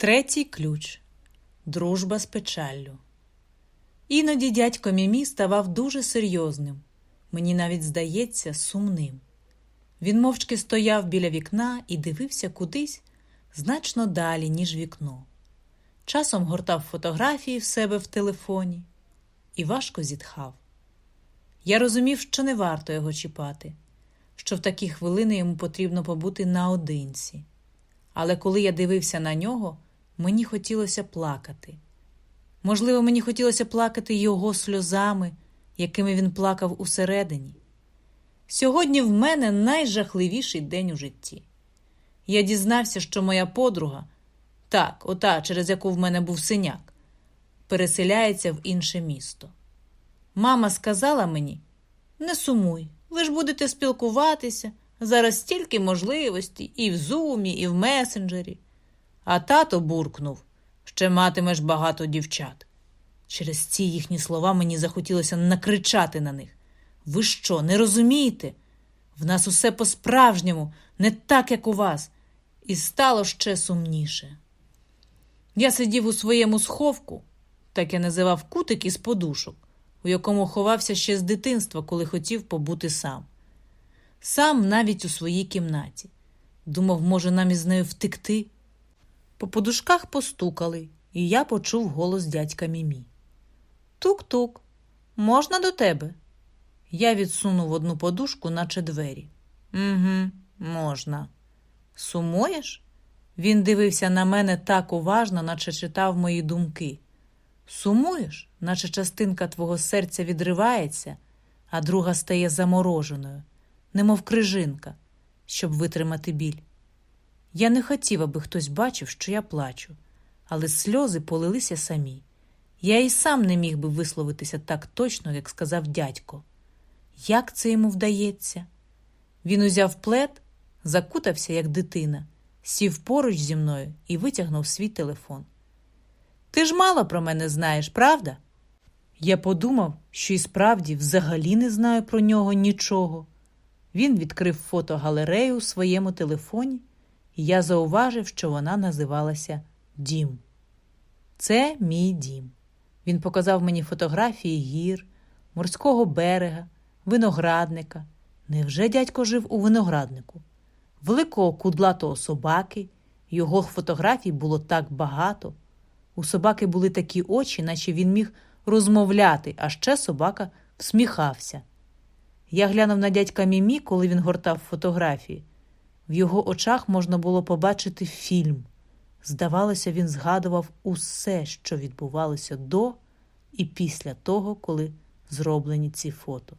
Третій ключ дружба з печаллю. Іноді дядько Мімі ставав дуже серйозним, мені навіть здається, сумним. Він мовчки стояв біля вікна і дивився кудись значно далі, ніж вікно. Часом гортав фотографії в себе в телефоні і важко зітхав. Я розумів, що не варто його чіпати, що в такі хвилини йому потрібно побути наодинці. Але коли я дивився на нього, мені хотілося плакати. Можливо, мені хотілося плакати його сльозами, якими він плакав усередині. Сьогодні в мене найжахливіший день у житті. Я дізнався, що моя подруга, так, ота, через яку в мене був синяк, переселяється в інше місто. Мама сказала мені: не сумуй, ви ж будете спілкуватися. Зараз стільки можливостей і в зумі, і в месенджері. А тато буркнув, ще матимеш багато дівчат. Через ці їхні слова мені захотілося накричати на них. Ви що, не розумієте? В нас усе по-справжньому, не так, як у вас, і стало ще сумніше. Я сидів у своєму сховку, так я називав кутик із подушок, у якому ховався ще з дитинства, коли хотів побути сам. Сам навіть у своїй кімнаті. Думав, може, нам із нею втекти. По подушках постукали, і я почув голос дядька Мімі. Тук-тук, можна до тебе? Я відсунув одну подушку, наче двері. Угу, можна. Сумуєш? Він дивився на мене так уважно, наче читав мої думки. Сумуєш, наче частинка твого серця відривається, а друга стає замороженою, немов крижинка, щоб витримати біль. Я не хотів, аби хтось бачив, що я плачу, але сльози полилися самі. Я і сам не міг би висловитися так точно, як сказав дядько. Як це йому вдається? Він узяв плед, закутався, як дитина, сів поруч зі мною і витягнув свій телефон. Ти ж мало про мене знаєш, правда? Я подумав, що і справді взагалі не знаю про нього нічого. Він відкрив фотогалерею у своєму телефоні, я зауважив, що вона називалася Дім. Це мій дім. Він показав мені фотографії гір, морського берега, виноградника. Невже дядько жив у винограднику? Великого кудлатого собаки, його фотографій було так багато. У собаки були такі очі, наче він міг розмовляти, а ще собака всміхався. Я глянув на дядька Мімі, коли він гортав фотографії. В його очах можна було побачити фільм. Здавалося, він згадував усе, що відбувалося до і після того, коли зроблені ці фото.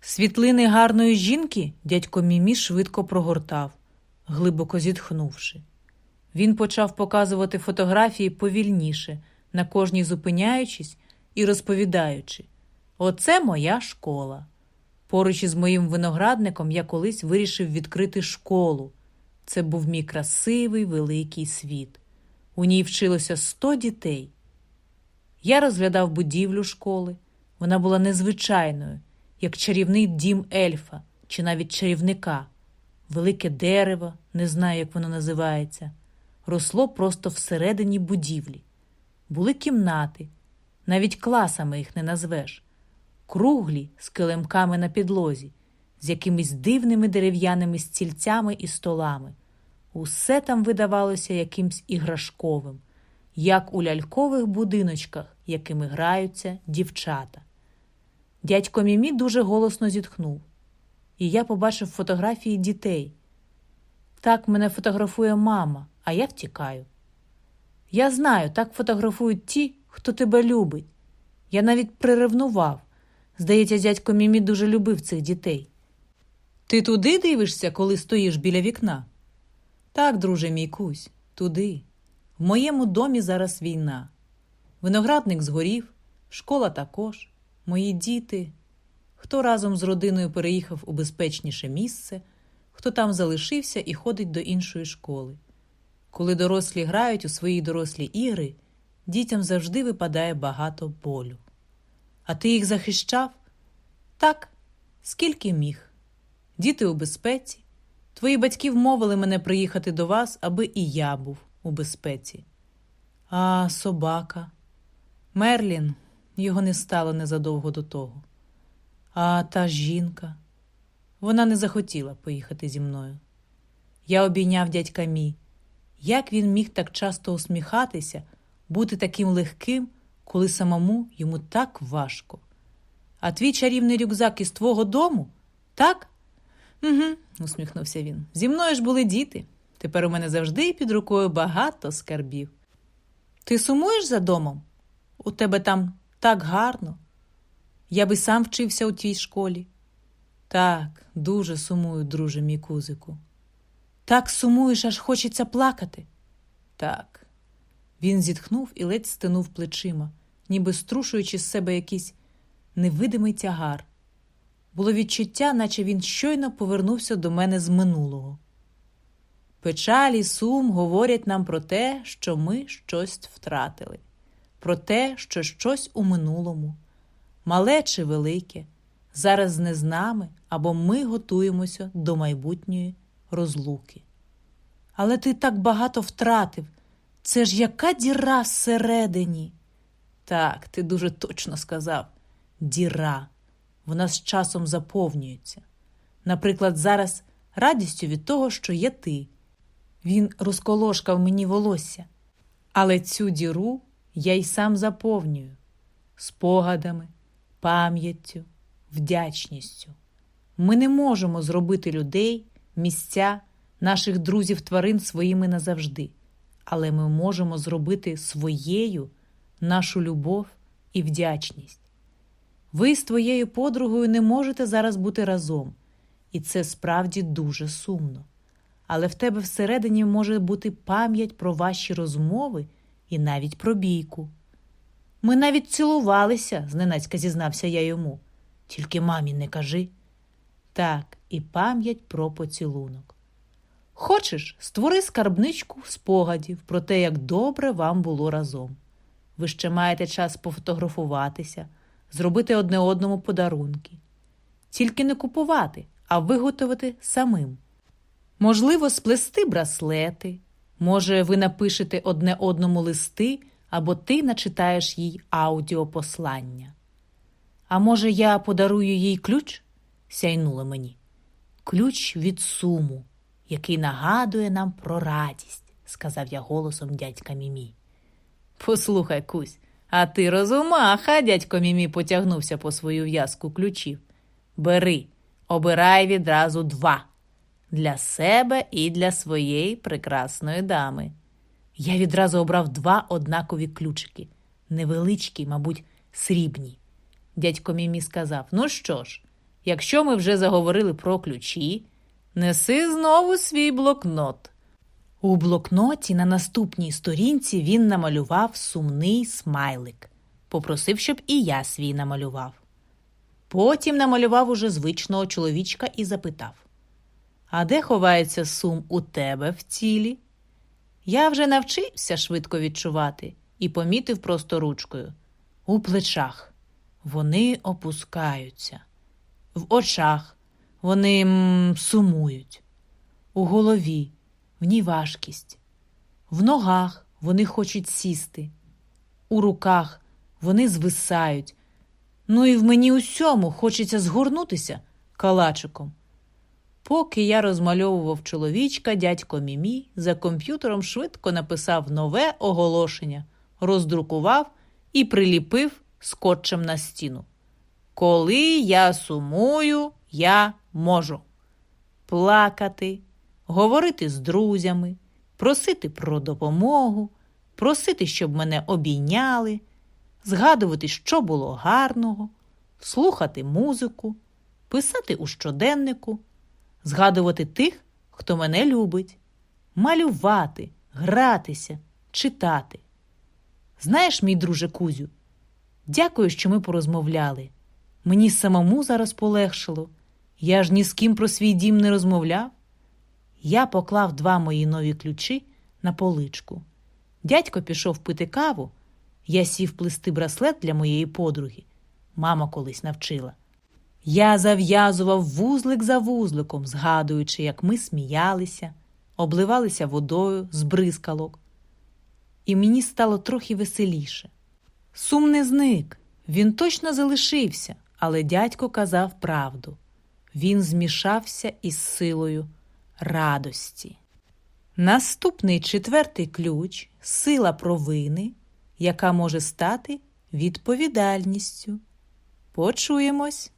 Світлини гарної жінки дядько Мімі швидко прогортав, глибоко зітхнувши. Він почав показувати фотографії повільніше, на кожній зупиняючись і розповідаючи: Оце моя школа. Поруч із моїм виноградником я колись вирішив відкрити школу. Це був мій красивий великий світ. У ній вчилося сто дітей. Я розглядав будівлю школи. Вона була незвичайною, як чарівний дім ельфа чи навіть чарівника. Велике дерево, не знаю, як воно називається, росло просто всередині будівлі. Були кімнати, навіть класами їх не назвеш, круглі з килимками на підлозі, з якимись дивними дерев'яними стільцями і столами. Усе там видавалося якимсь іграшковим, як у лялькових будиночках, якими граються дівчата. Дядько Мімі дуже голосно зітхнув, і я побачив фотографії дітей. Так мене фотографує мама, а я втікаю. Я знаю, так фотографують ті, хто тебе любить. Я навіть приревнував. Здається, дядько Мімі дуже любив цих дітей. Ти туди дивишся, коли стоїш біля вікна? Так, друже мій кусь, туди. В моєму домі зараз війна. Виноградник згорів, школа також, мої діти. Хто разом з родиною переїхав у безпечніше місце, хто там залишився і ходить до іншої школи. Коли дорослі грають у свої дорослі ігри, дітям завжди випадає багато болю. А ти їх захищав? Так, скільки міг. Діти у безпеці. Твої батьки вмовили мене приїхати до вас, аби і я був у безпеці. А собака. Мерлін його не стало незадовго до того. А та жінка. Вона не захотіла поїхати зі мною. Я обійняв дядька Мі. Як він міг так часто усміхатися, бути таким легким, коли самому йому так важко. А твій чарівний рюкзак із твого дому? Так? Угу, усміхнувся він. Зі мною ж були діти. Тепер у мене завжди під рукою багато скарбів. Ти сумуєш за домом? У тебе там так гарно. Я би сам вчився у тій школі. Так, дуже сумую, друже мій кузику. Так сумуєш, аж хочеться плакати. Так. Він зітхнув і ледь стинув плечима, ніби струшуючи з себе якийсь невидимий тягар. Було відчуття, наче він щойно повернувся до мене з минулого. Печаль і сум говорять нам про те, що ми щось втратили, про те, що щось у минулому, мале чи велике, зараз не з нами або ми готуємося до майбутньої розлуки. Але ти так багато втратив. Це ж яка діра всередині? Так, ти дуже точно сказав діра. Вона з часом заповнюється. Наприклад, зараз радістю від того, що є ти. Він розколошкав мені волосся. Але цю діру я й сам заповнюю спогадами, пам'яттю, вдячністю. Ми не можемо зробити людей, місця, наших друзів тварин своїми назавжди, але ми можемо зробити своєю нашу любов і вдячність. Ви з твоєю подругою не можете зараз бути разом, і це справді дуже сумно. Але в тебе всередині може бути пам'ять про ваші розмови і навіть про бійку. Ми навіть цілувалися, зненацька зізнався я йому. Тільки мамі не кажи. Так, і пам'ять про поцілунок. Хочеш, створи скарбничку спогадів про те, як добре вам було разом. Ви ще маєте час пофотографуватися, зробити одне одному подарунки. Тільки не купувати, а виготовити самим. Можливо, сплести браслети. Може, ви напишете одне одному листи, або ти начитаєш їй аудіопослання. А може, я подарую їй ключ? сяйнуло мені. Ключ від суму, який нагадує нам про радість, сказав я голосом дядька Мімі. Послухай, Кусь, а ти розумаха, дядько Мімі потягнувся по свою в'язку ключів. Бери, обирай відразу два для себе і для своєї прекрасної дами. Я відразу обрав два однакові ключики, невеличкі, мабуть, срібні. Дядько Мімі сказав: Ну що ж, якщо ми вже заговорили про ключі, неси знову свій блокнот. У блокноті на наступній сторінці він намалював сумний смайлик, попросив, щоб і я свій намалював. Потім намалював уже звичного чоловічка і запитав: А де ховається сум у тебе в тілі? Я вже навчився швидко відчувати і помітив просто ручкою. У плечах. Вони опускаються, в очах. Вони м, сумують, у голові в ній важкість, в ногах вони хочуть сісти, у руках вони звисають. Ну і в мені усьому хочеться згорнутися калачиком. Поки я розмальовував чоловічка, дядько Мімі за комп'ютером швидко написав нове оголошення, роздрукував і приліпив скотчем на стіну. Коли я сумую, я можу плакати, говорити з друзями, просити про допомогу, просити, щоб мене обійняли, згадувати, що було гарного, слухати музику, писати у щоденнику, згадувати тих, хто мене любить, малювати, гратися, читати. Знаєш, мій друже Кузю, дякую, що ми порозмовляли. Мені самому зараз полегшило. Я ж ні з ким про свій дім не розмовляв. Я поклав два мої нові ключі на поличку. Дядько пішов пити каву. Я сів плести браслет для моєї подруги. Мама колись навчила. Я зав'язував вузлик за вузликом, згадуючи, як ми сміялися, обливалися водою з бризкалок. і мені стало трохи веселіше. Сум не зник, він точно залишився, але дядько казав правду. Він змішався із силою радості. Наступний четвертий ключ сила провини, яка може стати відповідальністю. Почуємось.